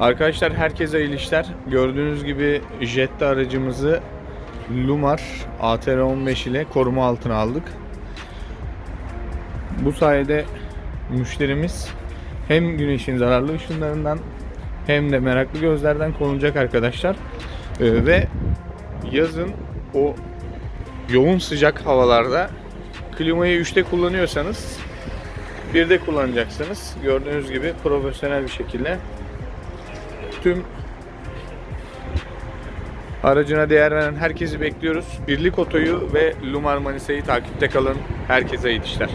Arkadaşlar herkese iyi işler. Gördüğünüz gibi Jetta aracımızı Lumar ATR15 ile koruma altına aldık. Bu sayede müşterimiz hem güneşin zararlı ışınlarından hem de meraklı gözlerden korunacak arkadaşlar. Ee, ve yazın o yoğun sıcak havalarda klimayı 3'te kullanıyorsanız bir de kullanacaksınız. Gördüğünüz gibi profesyonel bir şekilde tüm aracına değer veren herkesi bekliyoruz. Birlik Oto'yu ve Lumar Manisa'yı takipte kalın. Herkese iyi işler.